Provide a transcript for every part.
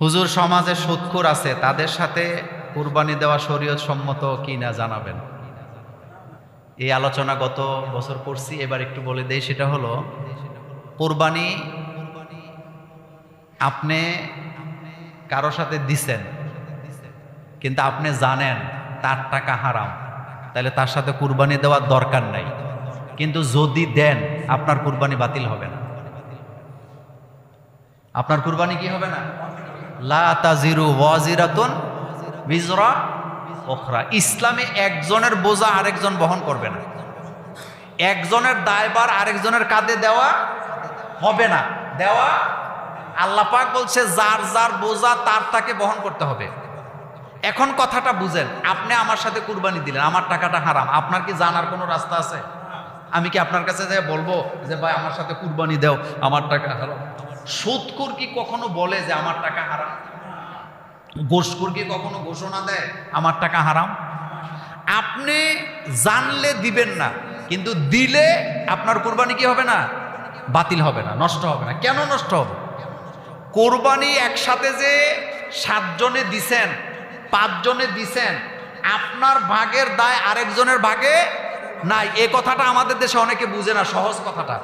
হুজুর সমাজে সুৎখুর আছে, তাদের সাথে কুরবানি দেওয়া শরীয়ত সম্মত কি না জানাবেন? এই আলোচনা গত বছর করছি, এবার একটু বলে দেই, সেটা হলো, কোরবানি আপনি কারও সাথে দিছেন, কিন্তু আপনি জানেন তার টাকা হারাম, তাহলে তার সাথে কুরবানি দেওয়ার দরকার নাই। কিন্তু যদি দেন, আপনার কুরবানি বাতিল হবে না। আপনার কুরবানি কি হবে না? ওয়াজিরাতুন বিজরা ওখরা ইসলামে একজনের বোঝা আরেকজন বহন করবে না। একজনের দায়বার আরেকজনের কাঁধে দেওয়া হবে না। দেওয়া আল্লাহ পাক বলছে, যার যার বোঝা, তার তাকে বহন করতে হবে। এখন কথাটা বুঝেন, আপনি আমার সাথে কুরবানি দিলেন, আমার টাকাটা হারাম। আপনার কি জানার কোনো রাস্তা আছে? আমি কি আপনার কাছে যে বলব যে, ভাই, আমার সাথে কুরবানি দাও, আমার টাকা হারাম সুদকুর কি কখনো বলে যে আমার টাকা হারাম? গোসকুর কি কখনো ঘোষণা দেয়, আমার টাকা হারাম? আপনি জানলে দিবেন না, কিন্তু দিলে আপনার কোরবানি কি হবে না? বাতিল হবে না, নষ্ট হবে না। কেন নষ্ট হবে? কোরবানি একসাথে যে সাতজনে দিছেন, পাঁচজনে দিছেন, আপনার ভাগের দায় আরেকজনের ভাগে নাই। এ কথাটা আমাদের দেশে অনেকে বুঝে না, সহজ কথাটা।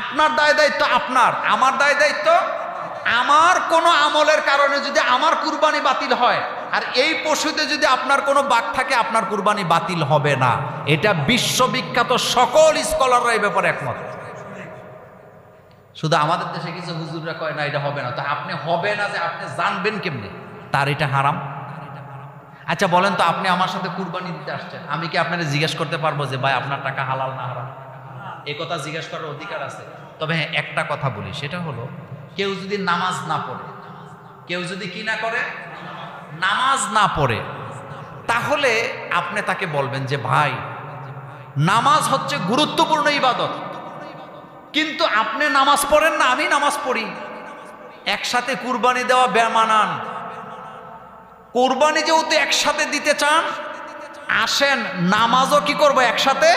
আপনার দায় দায়িত্ব আপনার, আমার দায় দায়িত্ব আমার কোনো আমলের কারণে যদি আমার কুরবানি বাতিল হয়, আর এই পশুতে যদি আপনার কোনো বাঘ থাকে, আপনার কুরবানি বাতিল হবে না। এটা বিশ্ববিখ্যাত সকল স্কলাররা এই ব্যাপারে একমত। শুধু আমাদের দেশে কিছু হুজুররা কয়, না, এটা হবে না। তো আপনি হবে না যে আপনি জানবেন কেমনি? তার এটা হারাম। আচ্ছা বলেন তো আপনি আমার সাথে কুরবানি দিতে আসছেন। আমি কি আপনারা জিজ্ঞেস করতে পারব যে, ভাই, আপনার টাকা হালাল না হারাম? এ কথা জিজ্ঞেস করার অধিকার আছে। তবে হ্যাঁ একটা কথা বলি, সেটা হলো, কেউ যদি নামাজ না পড়ে, কেউ যদি কি না করে? নামাজ না পড়ে, তাহলে আপনি তাকে বলবেন যে, ভাই, নামাজ হচ্ছে গুরুত্বপূর্ণ ইবাদত। কিন্তু আপনি নামাজ পড়েন না, আমি নামাজ পড়ি। একসাথে কুরবানি দেওয়া বেমানান কোরবানি যেহেতু একসাথে দিতে চান, আসেন, নামাজও কি করব একসাথে?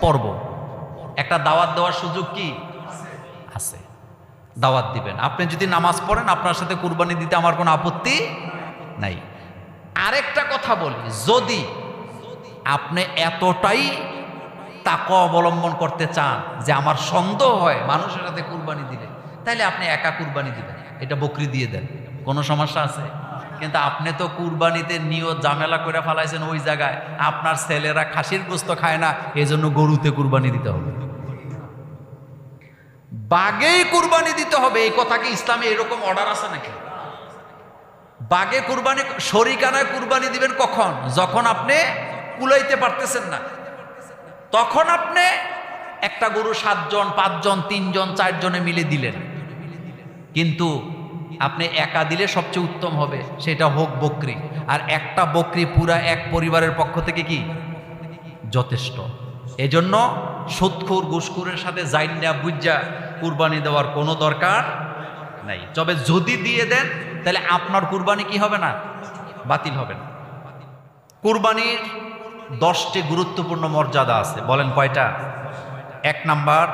পড়ব। একটা দাওয়াত দেওয়ার সুযোগ কি? আছে। দাওয়াত দিবেন। আপনি যদি নামাজ পড়েন, আপনার সাথে কুরবানি দিতে আমার কোনো আপত্তি নাই। আরেকটা কথা বলি, যদি আপনি এতটাই তাক অবলম্বন করতে চান যে আমার সন্দেহ হয় মানুষের সাথে কুরবানি দিলে তাহলে আপনি একা কুরবানি দিবেন। এটা বকরি দিয়ে দেন। কোনো সমস্যা আছে? কিন্তু আপনি তো কুরবানিতে নিয়ত জামেলা করে ফেলাইছেন ওই জায়গায়। আপনার ছেলেরা খাসির গোস্ত খায় না এই জন্য গরুতে কুরবানি দিতে হবে। বাঘেই কুরবানি দিতে হবে, এই কথা কি ইসলামে এরকম অর্ডার আছে নাকি? বাঘে কুরবানি, শরিকানায় কুরবানি দিবেন কখন? যখন আপনি কুলাইতে পারতেছেন না। তখন আপনি একটা গরু সাতজন, পাঁচজন, তিনজন, চারজনে মিলে দিলেন। কিন্তু আপনি একা দিলে সবচেয়ে উত্তম হবে, সেটা হোক বকরি। আর একটা বকরি পুরা এক পরিবারের পক্ষ থেকে কি? যথেষ্ট। এজন্য সুৎখুর গুসখুরের সাথে জাইন জাইন্যা বুজ্জা কুরবানি দেওয়ার কোনো দরকার নাই। তবে যদি দিয়ে দেন, তাহলে আপনার কুরবানি কি হবে না? বাতিল হবে না। কুরবানির দশটি গুরুত্বপূর্ণ মর্যাদা আছে। বলেন কয়টা? এক নাম্বার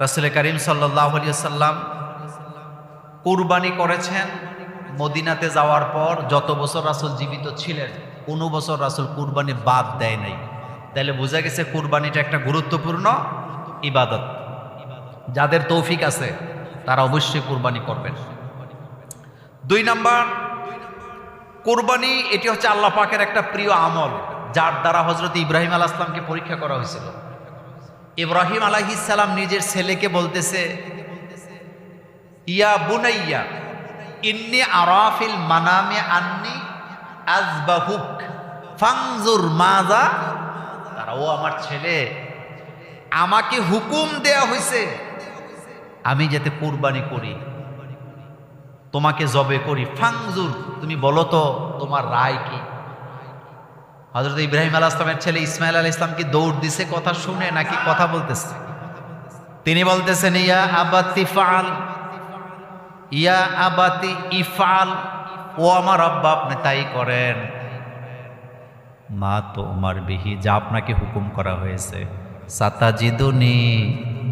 রাসুল করিম সাল্লাহ আলিয়া সাল্লাম কুরবানি করেছেন মদিনাতে যাওয়ার পর যত বছর রাসুল জীবিত ছিলেন, কোনো বছর রাসুল কুরবানি বাদ দেয় নাই। তাহলে বোঝা গেছে কুরবানিটা একটা গুরুত্বপূর্ণ ইবাদত। যাদের তৌফিক আছে, তারা অবশ্যই কুরবানি করবেন। দুই নাম্বার, কোরবানি, এটি হচ্ছে আল্লাহ পাকের একটা প্রিয় আমল, যার দ্বারা হজরত ইব্রাহিম আল আসলামকে পরীক্ষা করা হয়েছিল। ইব্রাহিম আলাহিসাল্লাম নিজের ছেলেকে বলতেছে ইয়া বুনাইয়া, ইন্নি আরাফিল মানামে আন্নি আজবাহুক ফাংজুর মাজা তারা, ও আমার ছেলে, আমাকে হুকুম দেয়া হয়েছে আমি যাতে কোরবানি করি, তোমাকে জবে করি। ফাংজুর তুমি বলো তো, তোমার রায় কি? হজরত ইব্রাহিম আল ইসলামের ছেলে ইসমাইল আল ইসলাম কি দৌড় দিছে কথা শুনে নাকি কথা বলতেছে? তিনি বলতেছেন, ইয়া আবাতি ফাল ইয়া আবাতি ইফাল ও আমার আব্বা, আপনি তাই করেন। মা তো আমার বিহি, যা আপনাকে হুকুম করা হয়েছে। সাতাজিদুনি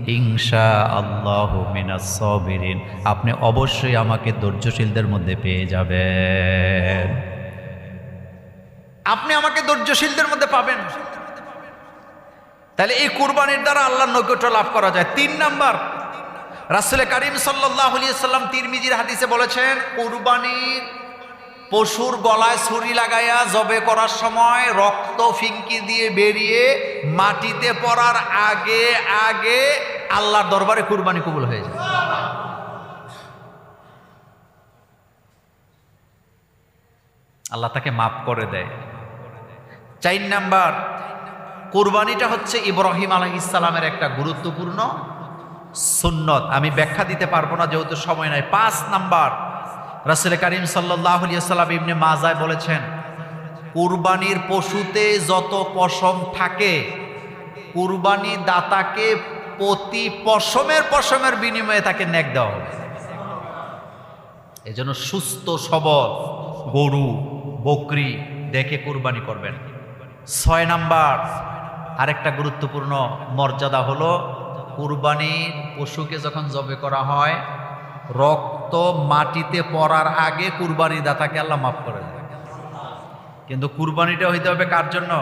ইনশা আল্লাহ মিনাস সবিরিন। আপনি অবশ্যই আমাকে ধৈর্যশীলদের মধ্যে পেয়ে যাবেন। আপনি আমাকে ধৈর্যশীলদের মধ্যে পাবেন। তাহলে এই কুরবানির দ্বারা আল্লাহর নৈকট্য লাভ করা যায়। তিন নাম্বার রাসুলে কারিম সাল্লাহ সাল্লাম তিরমিজির হাদিসে বলেছেন কুরবানির পশুর গলায় ছুরি লাগাইয়া জবে করার সময় রক্ত ফিঙ্কি দিয়ে বেরিয়ে মাটিতে পড়ার আগে আগে আল্লাহর দরবারে কুরবানি কবুল হয়ে যায়। আল্লাহ তাকে মাফ করে দেয়। চার নাম্বার, কোরবানিটা হচ্ছে ইব্রাহিম আলহ ইসলামের একটা গুরুত্বপূর্ণ সুন্নত। আমি ব্যাখ্যা দিতে পারব না, যেহেতু সময় নাই। পাঁচ নাম্বার, রাসুল করিম সাল্লাম ইবনে মাজায় বলেছেন, কুরবানির পশুতে যত পশম থাকে, কুরবানি দাতাকে প্রতি পশমের পশমের বিনিময়ে তাকে নেক দেওয়া হবে। এজন্য সুস্থ, সবল গরু, বকরি দেখে কুরবানি করবেন। ছয় নাম্বার, আরেকটা গুরুত্বপূর্ণ মর্যাদা হলো কুরবানির পশুকে যখন জবে করা হয়, রক্ত মাটিতে পড়ার আগে কুরবানি দাতাকে আল্লাহ মাফ করে দেয় কিন্তু কুরবানিটা হইতে হবে কার জন্য?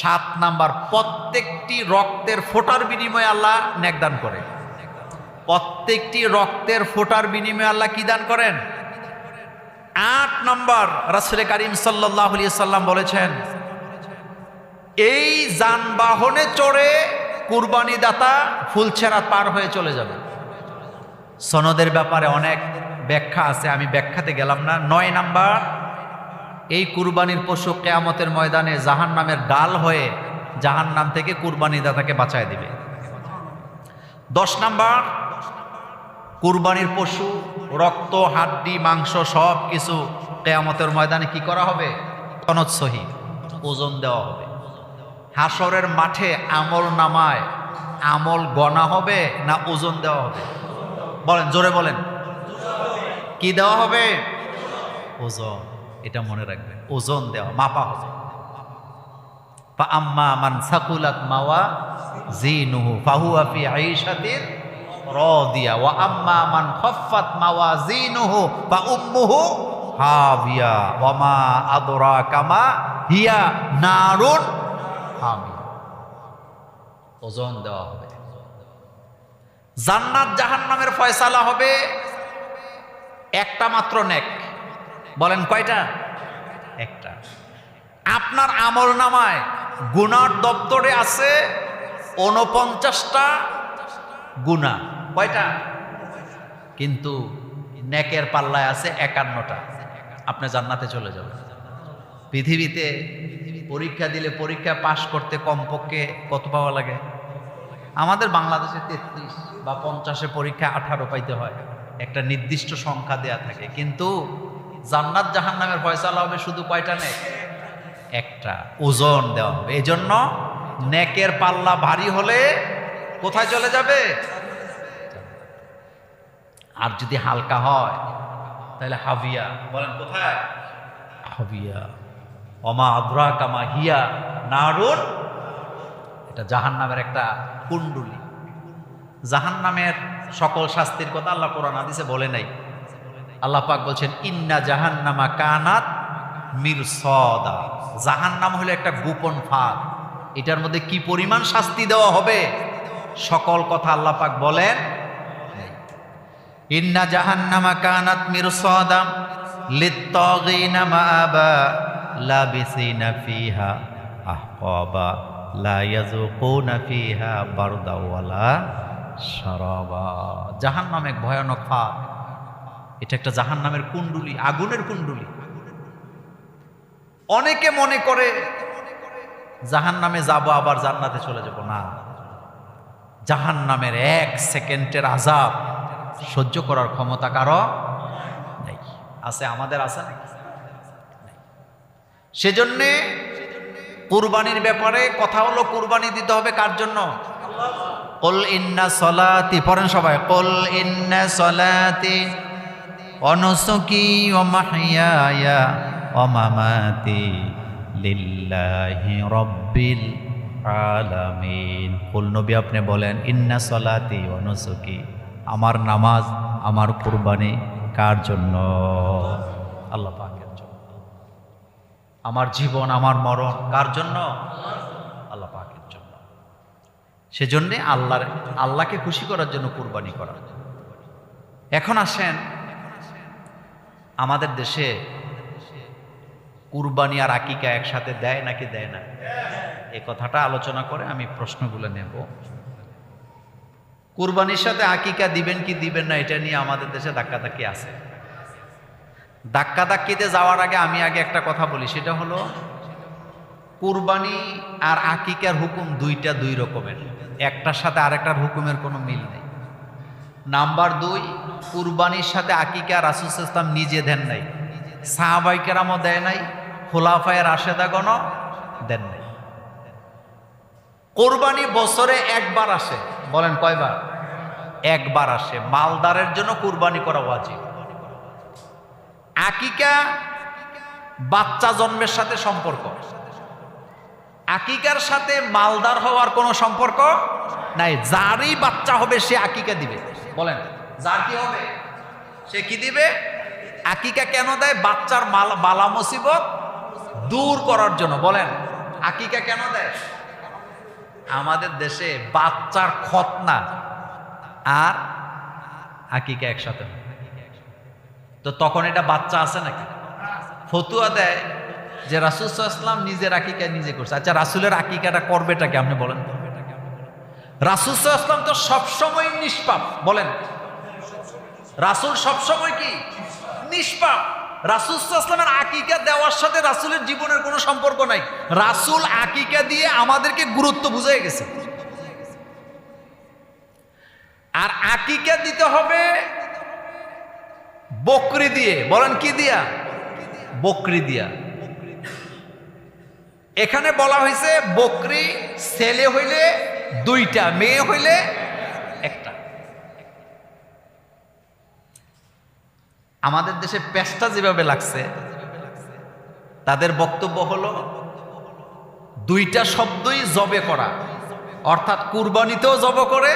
সাত নাম্বার, প্রত্যেকটি রক্তের ফোটার বিনিময়ে আল্লাহ নেকদান করে। প্রত্যেকটি রক্তের ফোটার বিনিময়ে আল্লাহ কি দান করেন? আট নম্বর, রাসুল করিম সাল্লাহ সাল্লাম বলেছেন, এই যানবাহনে চড়ে কুরবানি দাতা ফুলছেরা পার হয়ে চলে যাবে। সনদের ব্যাপারে অনেক ব্যাখ্যা আছে, আমি ব্যাখ্যাতে গেলাম না। নয় নাম্বার, এই কুরবানির পশু কেয়ামতের ময়দানে জাহান নামের ডাল হয়ে জাহান নাম থেকে কুরবানি দাতাকে বাঁচায় দিবে। দশ নাম্বার, কুরবানির পশু, রক্ত, হাড্ডি, মাংস সব কিছু কেয়ামতের ময়দানে কি করা হবে? তনত সহি, ওজন দেওয়া হবে। হাসরের মাঠে আমল নামায়, আমল গণা হবে না ওজন দেওয়া হবে? বলেন, জোরে বলেন। কি দেওয়া হবে? ওজন। এটা মনে রাখবেন, ওজন দেওয়া, মাপা হবে। আম্মা মান সাকুলাত মাওয়া জিনুহু, ফাহুয়া ফি আইশাতির রাদিয়া। ওয়া আম্মা মান খাফফাত মাওয়াজিনুহু ফা উম্মুহু হাবিয়া ওয়া মা আদরাকা মা হিয়া নারুন হামিয়া ওজন দেওয়া হবে। জান্নাত জাহান্নামের ফয়সালা হবে একটা মাত্র নেক। বলেন কয়টা? একটা। আপনার আমল নামায় গুনার দপ্তরে আছে উনপঞ্চাশটা গুণা। কয়টা? কিন্তু নেকের পাল্লায় আছে একান্নটা। আপনি জান্নাতে চলে যাবেন। পৃথিবীতে পরীক্ষা দিলে পরীক্ষা পাশ করতে কমপক্ষে কত পাওয়া লাগে? আমাদের বাংলাদেশে তেত্রিশ বা পঞ্চাশে পরীক্ষা আঠারো পাইতে হয়। একটা নির্দিষ্ট সংখ্যা দেয়া থাকে। কিন্তু জান্নাত জাহান নামের ফয়সালা হবে শুধু কয়টা নেক? একটা। ওজন দেওয়া হবে। এই জন্য নেকের পাল্লা ভারী হলে কোথায় চলে যাবে? আর যদি হালকা হয়, তাহলে হাবিয়া বলেন, কোথায়? হাবিয়া অমা আদ্রা কামা হিয়া নারুন। এটা জাহান নামের একটা কুণ্ডুলি। জাহান নামের সকল শাস্তির কথা আল্লাহ কোরআন আদিসে বলে নাই। আল্লাহ পাক বলছেন, ইন্না জাহান্নামা কানাত মির সদা জাহান্নাম হলো একটা গোপন ফাঁদ। এটার মধ্যে কি পরিমাণ শাস্তি দেওয়া হবে? সকল কথা আল্লাহ পাক বলেন ইন্না জাহান্নামা কানাত মির সদা লিত্তাগিনা মাআবা লাবিসিনা ফিহা লা এক ভয়ানক ফাঁদ। এটা একটা জাহান নামের কুণ্ডুলি, আগুনের কুণ্ডুলি। অনেকে মনে করে জাহান নামে যাব, আবার জান্নাতে চলে যাব। না। জাহান নামের এক সেকেন্ডের আজাব সহ্য করার ক্ষমতা কারও নেই। আছে, আমাদের আছে নাকি। সেজন্যে কুরবানির ব্যাপারে কথা হলো কুরবানি দিতে হবে কার জন্য? কল ইন্না সলাতি, পড়েন সবাই, কল ইন্না সলাতি, অনসকি ও মাহিয়ায়া ও মামাতি লিল্লাহি রব্বিল আলামিন। কুল নবী আপনি বলেন, ইন্না সলাতি অনুসুকি, আমার নামাজ, আমার কুরবানি কার জন্য? আল্লাহ পাকের জন্য। আমার জীবন, আমার মরণ, কার জন্য? আল্লাহ পাকের জন্য। সেজন্যে আল্লাহর, আল্লাহকে খুশি করার জন্য কুরবানি করা। এখন আসেন, আমাদের দেশে কুরবানি আর আকিকা একসাথে দেয় নাকি দেয় না? এই কথাটা আলোচনা করে আমি প্রশ্নগুলো নেব। কুরবানির সাথে আকিকা দিবেন কি দিবেন না, এটা নিয়ে আমাদের দেশে ধাক্কাধাক্কি আছে। ধাক্কাধাক্কিতে যাওয়ার আগে আমি আগে একটা কথা বলি, সেটা হলো কুরবানি আর আকিকার হুকুম দুইটা দুই রকমের। একটার সাথে আরেকটার হুকুমের কোনো মিল নেই। নাম্বার দুই, কুরবানির সাথে আকিকা রাসুল ইসলাম নিজে দেন নাই। সাহাবাইকেরামও দেয় নাই খোলাফায়ের আশেদাগণও দেন নাই। কোরবানি বছরে একবার আসে, বলেন কয়বার? একবার আসে। মালদারের জন্য কুরবানি করা ওয়াজিব। আকিকা বাচ্চা জন্মের সাথে সম্পর্ক। আকিকার সাথে মালদার হওয়ার কোনো সম্পর্ক নাই। যারই বাচ্চা হবে, সে আকিকা দিবে। বলেন, যার কি হবে? সে কি দিবে? আকিকা কেন দেয়? বাচ্চার মাল, বালা মুসিবত দূর করার জন্য। বলেন, আকিকা কেন দেয়? আমাদের দেশে বাচ্চার খতনা আর আকিকা একসাথে হয়। তো তখন এটা বাচ্চা আছে নাকি? ফতুয়া দেয় যে রাসুল ইসলাম নিজের আকিকা নিজে করছে। আচ্ছা রাসুলের আকিকাটা করবেটাকে আপনি বলেন রাসুল ইসলাম তো সবসময় নিষ্পাপ, বলেন। রাসুল সবসময় কি? নিষ্পাপ। রাসুল ইসলামের আকিকা দেওয়ার সাথে রাসুলের জীবনের কোনো সম্পর্ক নাই। রাসুল আকিকা দিয়ে আমাদেরকে গুরুত্ব বুঝে গেছে। আর আকিকা দিতে হবে বকরি দিয়ে, বলেন কি দিয়া? বকরি দিয়া। এখানে বলা হয়েছে বকরি ছেলে হইলে দুইটা, মেয়ে হইলে একটা। আমাদের দেশে পেস্টা যেভাবে লাগছে, তাদের বক্তব্য হলো, দুইটা শব্দই জবে করা। অর্থাৎ কুরবানিতেও জব করে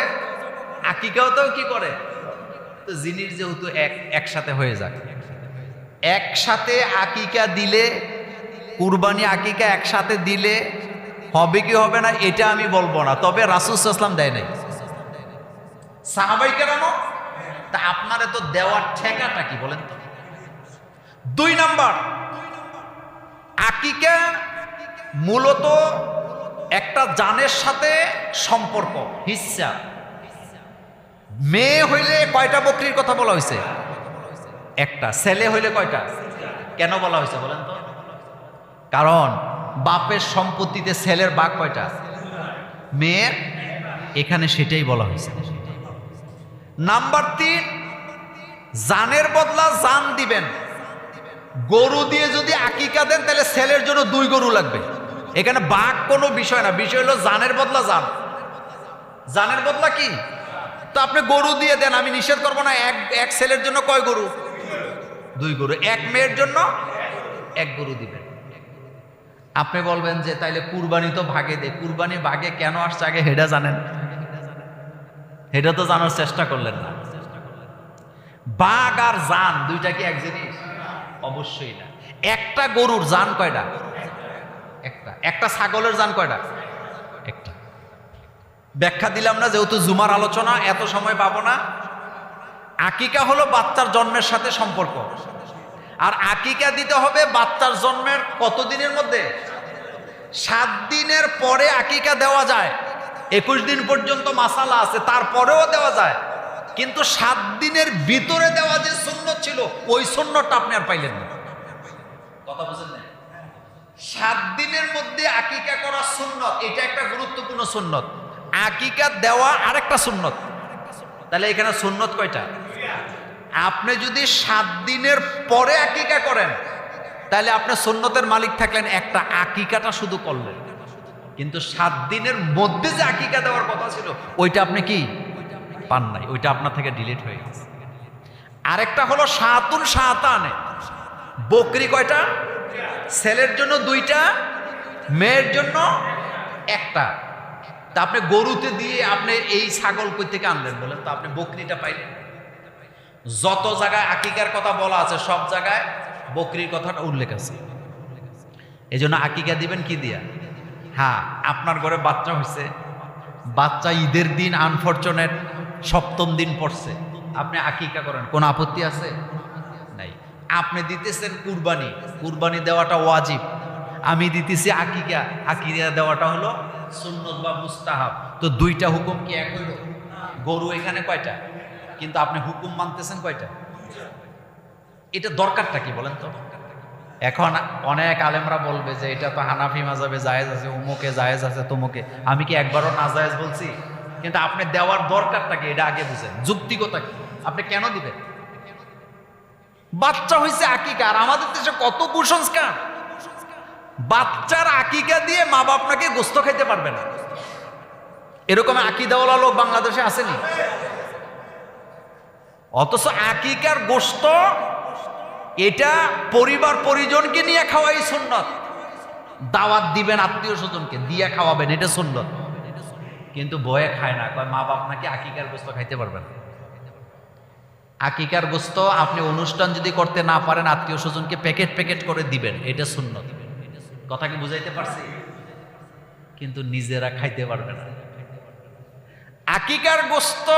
আকিকাওতেও কি করে? তো জিনিস যেহেতু এক, একসাথে হয়ে যায় একসাথে আকিকা দিলে, কুরবানি আকিকা একসাথে দিলে হবে কি হবে না, এটা আমি বলব না। তবে রাসুসাল্লাম দেয় নাই। সাহাবাই কেন তা আপনারে তো দেওয়ার ঠেকাটা কি বলেন তো? দুই নাম্বার, আকিকা মূলত একটা জানের সাথে সম্পর্ক, হিসা। মেয়ে হইলে কয়টা বকরির কথা বলা হয়েছে একটা। ছেলে হইলে কয়টা? কেন বলা হয়েছে বলেন তো? কারণ বাপের সম্পত্তিতে ছেলের বাঘ কয়টা? মেয়ের? এখানে সেটাই বলা হয়েছে নাম্বার তিন, জানের বদলা জান দিবেন। গরু দিয়ে যদি আকিকা দেন, তাহলে ছেলের জন্য দুই গরু লাগবে। এখানে বাঘ কোনো বিষয় না। বিষয় হলো জানের বদলা জান। জানের বদলা কি? তো আপনি গরু দিয়ে দেন, আমি নিষেধ করব না, এক এক ছেলের জন্য কয় গরু? দুই গরু। এক মেয়ের জন্য এক গরু দিবেন। আপনি বলবেন যে, তাইলে কুরবানি তো ভাগে দে। কুরবানি ভাগে কেন আসছে আগে হেডা জানেন? এটা তো জানার চেষ্টা করলেন না। বাঘ আর জান, দুইটা কি এক জিনিস? অবশ্যই না। একটা গরুর জান কয়টা? একটা। একটা ছাগলের জান কয়টা? একটা। ব্যাখ্যা দিলাম না, যেহেতু জুমার আলোচনা, এত সময় পাবো না। আকিকা হলো বাচ্চার জন্মের সাথে সম্পর্ক। আর আকিকা দিতে হবে বাচ্চার জন্মের কতদিনের মধ্যে? সাত দিনের পরে আকিকা দেওয়া যায়। একুশ দিন পর্যন্ত মাসালা আছে, তারপরেও দেওয়া যায়। কিন্তু সাত দিনের ভিতরে দেওয়া যে শূন্য ছিল, ওই সুন্নতটা আপনি আর পাইলেন না। কথা না সাত দিনের মধ্যে আকিকা করা সুন্নত, এটা একটা গুরুত্বপূর্ণ সুন্নত। আকিকা দেওয়া আরেকটা সুন্নত। তাহলে এখানে সুন্নত কয়টা? আপনি যদি সাত দিনের পরে আকিকা করেন, তাহলে আপনি সুন্নতের মালিক থাকলেন, একটা আকিকাটা শুধু করলেন। কিন্তু সাত দিনের মধ্যে যে আকিকা দেওয়ার কথা ছিল, ওইটা আপনি কি? পান নাই। ওইটা আপনার থেকে ডিলিট হয়ে গেছে। আরেকটা হলো সাতুন সাতানে। বকরি কয়টা? ছেলের জন্য দুইটা, মেয়ের জন্য একটা। তা আপনি গরুতে দিয়ে আপনি এই ছাগল কই থেকে আনলেন বলেন? তো আপনি বকরিটা পাইলেন। যত জায়গায় আকিকার কথা বলা আছে, সব জায়গায় বকরির কথাটা উল্লেখ আছে। এই জন্য আকিকা দিবেন কি দিয়া? হ্যাঁ আপনার ঘরে বাচ্চা হয়েছে বাচ্চা ঈদের দিন আনফরচুনেট সপ্তম দিন পড়ছে। আপনি আকিকা করেন। কোন আপত্তি আছে? নাই। আপনি দিতেছেন কুরবানি। কুরবানি দেওয়াটা ওয়াজিব। আমি দিতেছি আকিকা। আকিকা দেওয়াটা হলো সুন্নত বা মুস্তাহাব। তো দুইটা হুকুম কি এক হইল? গরু এখানে কয়টা? কিন্তু আপনি হুকুম মানতেছেন কয়টা? এটা দরকারটা কি বলেন তো? এখন অনেক আলেমরা বলবে যে এটা তো হানাফি মাজাবে জায়েজ আছে, উমুকে জায়েজ আছে, তুমুকে। আমি কি একবারও না জায়েজ বলছি? কিন্তু আপনি দেওয়ার দরকারটা কি? এটা আগে বুঝেন। যুক্তিকতা কি? আপনি কেন দিবেন? বাচ্চা হয়েছে আকিকা, আর আমাদের দেশে কত কুসংস্কার? বাচ্চার আকিকা দিয়ে মা বাপ নাকি গোস্ত খাইতে পারবে না। এরকম আকিদাওয়ালা লোক বাংলাদেশে আসেনি? অথচ আকিকার গোস্ত, এটা পরিবার পরিজনকে নিয়ে খাওয়াই সুন্নত। দাওয়াত দিবেন আত্মীয় স্বজনকে, দিয়ে খাওয়াবেন, এটা সুন্নত। কিন্তু বয়ে খায় না, কয় মা বাপ নাকি আকিকার গোস্ত খাইতে পারবেন। আকিকার গোস্ত আপনি অনুষ্ঠান যদি করতে না পারেন, আত্মীয় স্বজনকে প্যাকেট প্যাকেট করে দিবেন, এটা সুন্নত। কথা কি বুঝাইতে পারছি? কিন্তু নিজেরা খাইতে পারবে না। আকিকার গোস্ত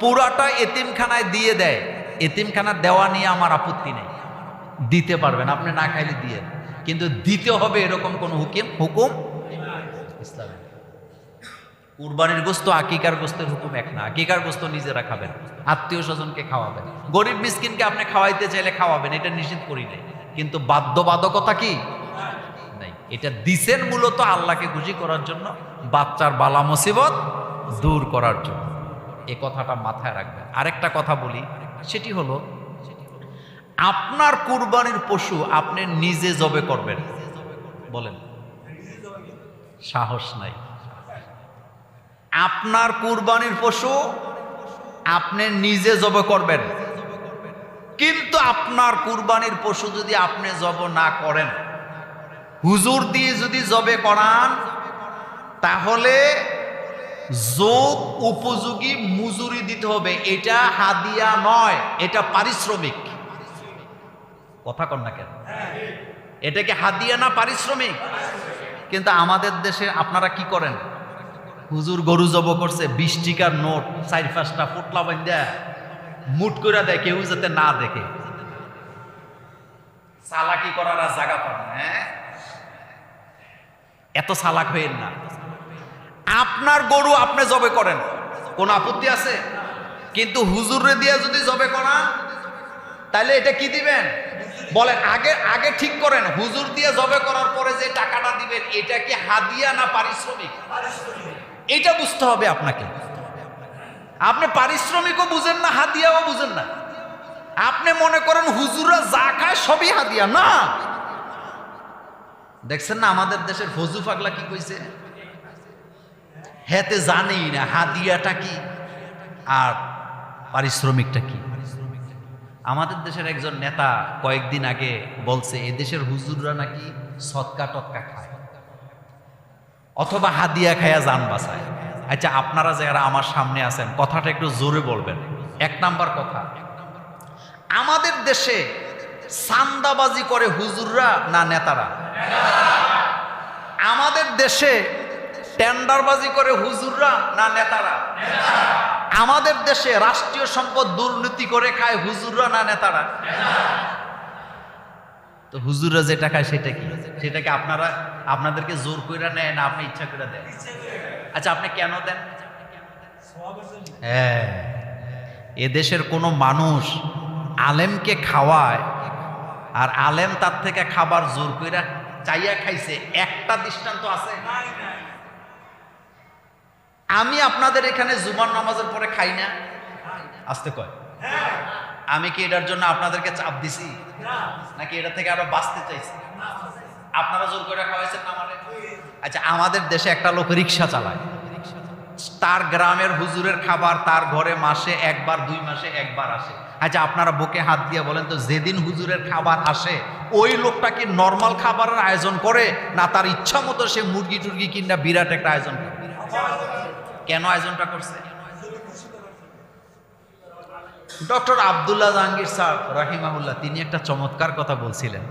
পুরাটা এতিমখানায় দিয়ে দেয়। এতিমখানা দেওয়া নিয়ে আমার আপত্তি নেই। দিতে পারবেন, আপনি না খাইলে দিয়ে কিন্তু দিতে হবে এরকম কোন হুকিম? হুকুম? ইসলামে। কুরবানির গোস্ত আকিকার গোস্তের হুকুম এক না। আকিকার গোস্ত নিজেরা খাবেন। আত্মীয় স্বজনকে খাওয়াবেন। গরিব মিসকিনকে আপনি খাওয়াইতে চাইলে খাওয়াবেন, এটা নিষেধ করি নাই। কিন্তু বাধ্যবাধকতা কি? এটা দিছেন মূলত আল্লাহকে খুশি করার জন্য, বাচ্চার বালা মুসিবত দূর করার জন্য। এ কথাটা মাথায় রাখবেন। আরেকটা কথা বলি, সেটি হলো, আপনার কুরবানির পশু আপনি নিজে জবে করবেন। বলেন। সাহস নাই। আপনার কুরবানির পশু আপনি নিজে জবে করবেন। কিন্তু আপনার কুরবানির পশু যদি আপনি জব না করেন হুজুর দিয়ে যদি জবে করান, তাহলে যোগ উপযোগী মজুরি দিতে হবে। এটা হাদিয়া নয়, এটা পারিশ্রমিক। কথা কন না কেন? এটা কি হাদিয়া না পারিশ্রমিক? কিন্তু আমাদের দেশে আপনারা কি করেন? হুজুর গরু জব করছে, বিশ টিকার নোট, চার পাঁচটা ফুটলা বান্ধা মুট করে দেয়, কেউ যাতে না দেখে। চালাকি করার জায়গা পান হ্যাঁ? এত সালাক হইেন না। আপনার গরু আপনি জবে করেন। কোন আপত্তি আছে? কিন্তু হুজুরে দিয়ে যদি জবে করা তাহলে এটা কি দিবেন? বলেন, আগে আগে ঠিক করেন, হুজুর দিয়ে জবে করার পরে যে টাকাটা দিবেন, এটা কি হাদিয়া না পারিশ্রমিক? এটা বুঝতে হবে আপনাকে। আপনি পারিশ্রমিকও বুঝেন না, হাদিয়াও বুঝেন না। আপনি মনে করেন হুজুরা যা খায় সবই হাদিয়া, না? দেখছেন না আমাদের দেশের ফজু পাগলা কি কইছে? হেতে জানেই না, হাদিয়াটা কি আর পারিশ্রমিকটা কি? আমাদের দেশের একজন নেতা কয়েকদিন আগে বলছে, এদেশের হুজুররা নাকি সৎকা টৎকা খায়। অথবা হাদিয়া খায়া যান বাসায় আচ্ছা আপনারা যারা আমার সামনে আছেন, কথাটা একটু জোরে বলবেন। এক নাম্বার কথা, আমাদের দেশে সান্দাবাজি করে হুজুররা না নেতারা? আমাদের দেশে টেন্ডারবাজি করে হুজুররা না নেতারা? আমাদের দেশে রাষ্ট্রীয় সম্পদ দুর্নীতি করে খায় হুজুররা না নেতারা? তো হুজুররা যেটা খায় সেটা কি? সেটাকে আপনারা, আপনাদেরকে জোর করে নেয় না আপনি ইচ্ছা করে দেন? আচ্ছা আপনি কেন দেন? হ্যাঁ। এদেশের কোনো মানুষ আলেমকে খাওয়ায় আর আলেম তার থেকে খাবার জোর কইরা চাইয়া খাইছে একটা দৃষ্টান্ত আছে? আমি আপনাদের এখানে জুমার নামাজের পরে খাই না? আসতে কয়। আমি কি এটার জন্য আপনাদেরকে চাপ দিছি? নাকি এটা থেকে আরও বাঁচতে চাইছি? আপনারা জোর করে খাওয়াইছেন আমারে? আচ্ছা আমাদের দেশে একটা লোক রিক্সা চালায়। তার গ্রামের হুজুরের খাবার তার ঘরে মাসে একবার দুই মাসে একবার আসে। আচ্ছা আপনারা বুকে হাত দিয়ে বলেন তো, যেদিন হুজুরের খাবার আসে, ওই লোকটা কি নর্মাল খাবারের আয়োজন করে, না তার ইচ্ছা মতো সে মুরগি টুরগি কিনা বিরাট একটা আয়োজন করে? কেন আয়োজনটা করছে? ডক্টর আবদুল্লাহ জাহাঙ্গীর স্যার, রাহিমাহুল্লাহ, তিনি একটা চমৎকার কথা বলছিলেন।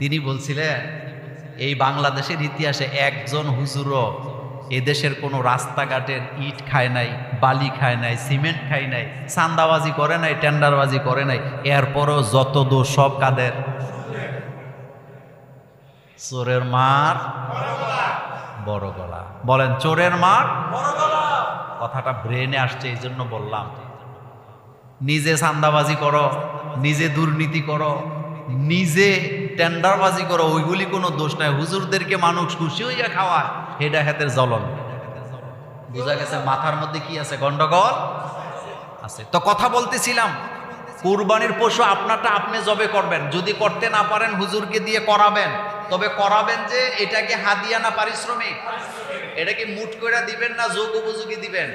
তিনি বলছিলেন, এই বাংলাদেশের ইতিহাসে একজন হুজুরও এদেশের কোনো রাস্তাঘাটের ইট খায় নাই, বালি খায় নাই, সিমেন্ট খায় নাই চান্দাবাজি করে নাই, টেন্ডারবাজি করে নাই, এরপরও যত দোষ সব কাদের? চোরের মার, বড় গলা। বলেন, চোরের মার, কথাটা ব্রেনে আসছে, এই জন্য বললাম। নিজে চান্দাবাজি করো, নিজে দুর্নীতি করো, নিজে টেন্ডারবাজি করো ওইগুলি কোনো দোষ নাই। হুজুরদেরকে মানুষ খুশি হইয়া খাওয়া হেডা হাতের জ্বলন। বোঝা গেছে মাথার মধ্যে কি আছে? গন্ডগোল? আছে। তো কথা বলতেছিলাম, কুরবানির পশু আপনারটা আপনি জবে করবেন। যদি করতে না পারেন, হুজুরকে দিয়ে করাবেন। তবে করাবেন যে এটাকে হাদিয়া না পারিশ্রমিক? এটাকে মুট করে দিবেন না যোগ উপযোগী দিবেন?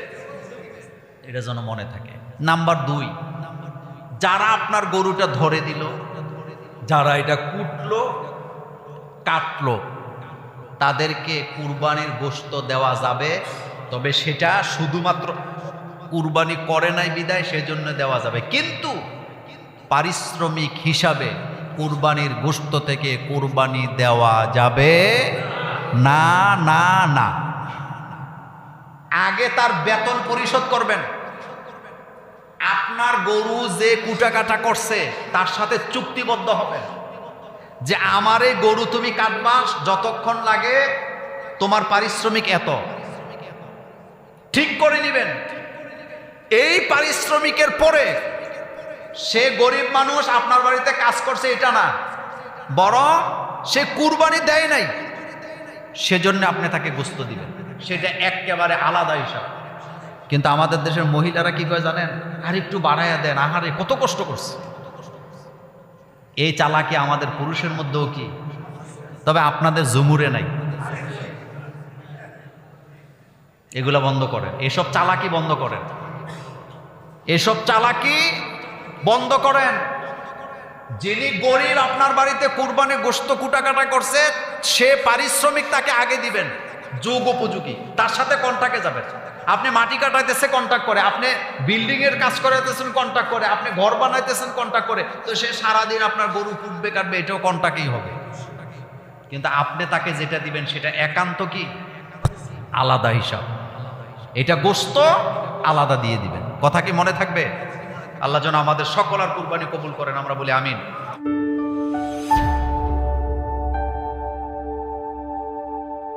এটা যেন মনে থাকে। নাম্বার দুই, যারা আপনার গরুটা ধরে দিল যারা এটা কুটলো, কাটলো। তাদেরকে কুরবানির গোশত দেওয়া যাবে, তবে সেটা শুধুমাত্র কুরবানি করে নাই বিদায়, সেজন্য দেওয়া যাবে। কিন্তু পারিশ্রমিক হিসাবে কুরবানির গোশত থেকে কুরবানি দেওয়া যাবে না না না। আগে তার বেতন পরিশোধ করবেন। আপনার গরু যে কুটাকাটা করছে, তার সাথে চুক্তিবদ্ধ হবেন যে আমার এই গরু তুমি কাটবা, যতক্ষণ লাগে তোমার পারিশ্রমিক এত। ঠিক করে নেবেন। এই পারিশ্রমিকের পরে সে গরিব মানুষ আপনার বাড়িতে কাজ করছে, এটা না। বরং সে কুরবানি দেয় নাই, সেজন্য আপনি তাকে গুস্ত দিবেন। সেটা একেবারে আলাদা হিসাব। কিন্তু আমাদের দেশের মহিলারা কি করে জানেন? আর একটু বাড়াইয়া দেন, আহারে, কত কষ্ট করছে। এই চালাকি আমাদের পুরুষের মধ্যেও কি? তবে আপনাদের জুমুরে নাই। এগুলা বন্ধ করেন। এসব চালাকি বন্ধ করেন। এসব চালাকি বন্ধ করেন। যিনি গরিব আপনার বাড়িতে কুরবানি গোস্ত কুটাকাটা করছে, সে পারিশ্রমিক তাকে আগে দিবেন। যোগ উপযোগী। তার সাথে কন্টাক্টে যাবেন। আপনি মাটি কাটাইতেছে কন্টাক্ট করে। আপনি বিল্ডিং এর কাজ করাইতেছেন কন্টাক্ট করে। আপনি ঘর বানাইতেছেন কন্টাক্ট করে। তো সে সারাদিন আপনার গরু ফুটবে কাটবে, এটাও কন্টাক্টই হবে। কিন্তু আপনি তাকে যেটা দিবেন, সেটা একান্ত কি? আলাদা হিসাব। এটা গোস্ত, আলাদা দিয়ে দিবেন। কথা কি মনে থাকবে? আল্লাহ যেন আমাদের সকল আর কুরবানি কবুল করেন। আমরা বলি আমিন।